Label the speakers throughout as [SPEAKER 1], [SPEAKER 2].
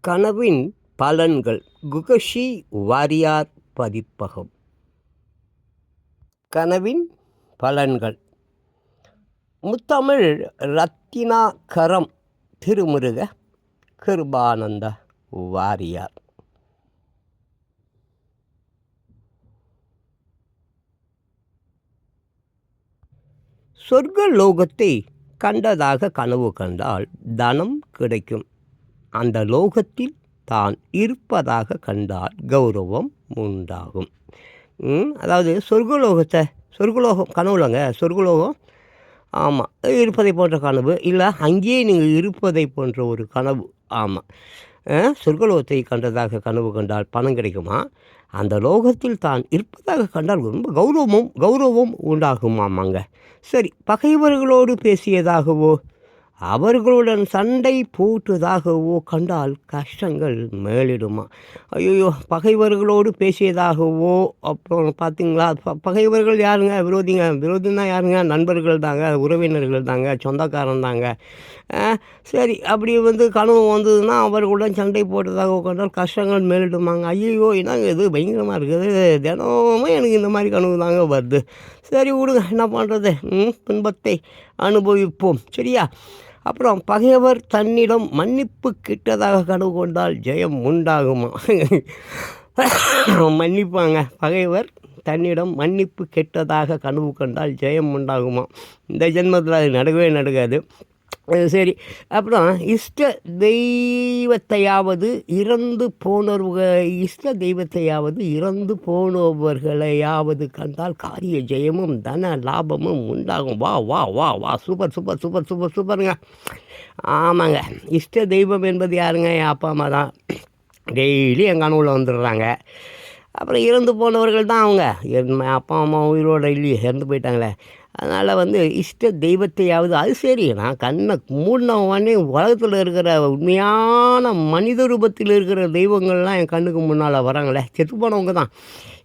[SPEAKER 1] கனவின் பலன்கள் குகஷி வாரியார் பதிப்பகம். கனவின் பலன்கள். முத்தமிழ் ரத்தினாகரம் திருமுருக கிருபானந்த வாரியார். சொர்க்க லோகத்தை கண்டதாக கனவு கண்டால் தனம் கிடைக்கும். அந்த லோகத்தில் தான் இருப்பதாக கண்டால் கௌரவம் உண்டாகும். அதாவது சொர்க்கலோகத்தை சொர்க்கலோகம் கனவுலங்க சொர்க்கலோகம் ஆமாம் இருப்பதை போன்ற கனவு இல்லை அங்கேயே நீங்கள் இருப்பதை போன்ற ஒரு கனவு ஆமாம் சொர்க்கலோகத்தை கண்டதாக கனவு கண்டால் பணம் கிடைக்குமா? அந்த லோகத்தில் தான் இருப்பதாக கண்டால் ரொம்ப கௌரவமும் கௌரவம் உண்டாகுமாமாங்க. சரி பகைவர்களோடு பேசியதாகவோ அவர்களுடன் சண்டை போட்டதாகவோ கண்டால் கஷ்டங்கள் மேலிடுமா. ஐயோ பகைவர்களோடு பேசியதாகவோ அப்புறம் பார்த்தீங்களா? ப பகைவர்கள் யாருங்க? விரோதிங்க. விரோதினா யாருங்க? நண்பர்கள் தாங்க உறவினர்கள் தாங்க சொந்தக்காரன் தாங்க. சரி அப்படி வந்து கனவு வந்ததுன்னா அவர்களுடன் சண்டை போட்டதாக கண்டால் கஷ்டங்கள் மேலிடுமாங்க. ஐயோ என்னங்க இது? பயங்கரமாக இருக்குது. தினமும் எனக்கு இந்த மாதிரி கனவு தாங்க வருது. சரி விடுங்க. என்ன பண்ணுறது ம், துன்பத்தை அனுபவிப்போம். சரியா? அப்புறம் பகைவர் தன்னிடம் மன்னிப்பு கிட்டதாக கனவு கொண்டால் ஜெயம் உண்டாகுமா? மன்னிப்பாங்க. பகைவர் தன்னிடம் மன்னிப்பு கெட்டதாக கனவு கண்டால் ஜெயம் உண்டாகுமா? இந்த ஜென்மத்தில் அது நடக்கவே நடக்காது. சரி. அப்புறம் இஷ்ட தெய்வத்தையாவது இறந்து போனவர்கள் இஷ்ட தெய்வத்தையாவது இறந்து போனவர்களையாவது கண்டால் காரிய ஜெயமும் தன லாபமும் உண்டாகும். வா வா வா வா. சூப்பர் சூப்பர் சூப்பர் சூப்பர் சூப்பருங்க. ஆமாங்க. இஷ்ட தெய்வம் என்பது யாருங்க? என் அப்பா அம்மா தான். டெய்லி எங்கள் கனவுல வந்துடுறாங்க. அப்புறம் இறந்து போனவர்கள் தான் அவங்க. என் அப்பா அம்மா உயிரோட இல்லையே இறந்து போயிட்டாங்களே. அதனால் வந்து இஷ்ட தெய்வத்தையாவது அது சரி நான் கண்ணை மூடினவனே உலகத்தில் இருக்கிற உண்மையான மனித ரூபத்தில் இருக்கிற தெய்வங்கள்லாம் என் கண்ணுக்கு முன்னால் வராங்களே செத்து போனவங்க தான்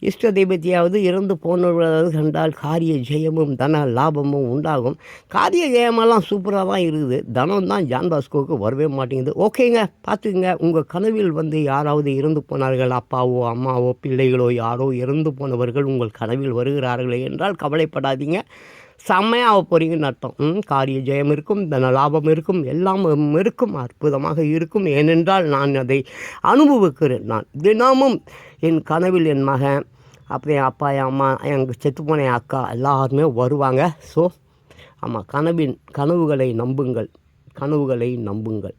[SPEAKER 1] இஷ்ட தெய்வத்தையாவது இறந்து போனவர்களாவது கண்டால் காரிய ஜெயமும் தன லாபமும் உண்டாகும். காரிய ஜெயமெல்லாம் சூப்பராக தான் இருக்குது. தனம் தான் ஜான் பாஸ்கோவுக்கு வரவே மாட்டேங்குது. ஓகேங்க பார்த்துக்குங்க. உங்கள் கனவில் வந்து யாராவது இறந்து போனார்கள்? அப்பாவோ அம்மாவோ பிள்ளைகளோ யாரோ இறந்து போனவர்கள் உங்கள் கனவில் வருகிறார்களே என்றால் கவலைப்படாதீங்க. செம்மையாக போகிறீங்கன்னு அர்த்தம். ம், காரிய ஜெயம் இருக்கும் தன லாபம் இருக்கும் எல்லாம் இருக்கும் அற்புதமாக இருக்கும். ஏனென்றால் நான் அதை அனுபவிக்கிறேன். நான் தினமும் என் கனவில் என் மகன் அப்புறம் என் அப்பா என் அம்மா எங்கள் செத்து போன என் அக்கா எல்லாருமே வருவாங்க. ஸோ ஆமாம் கனவின் கனவுகளை நம்புங்கள். கனவுகளை நம்புங்கள்.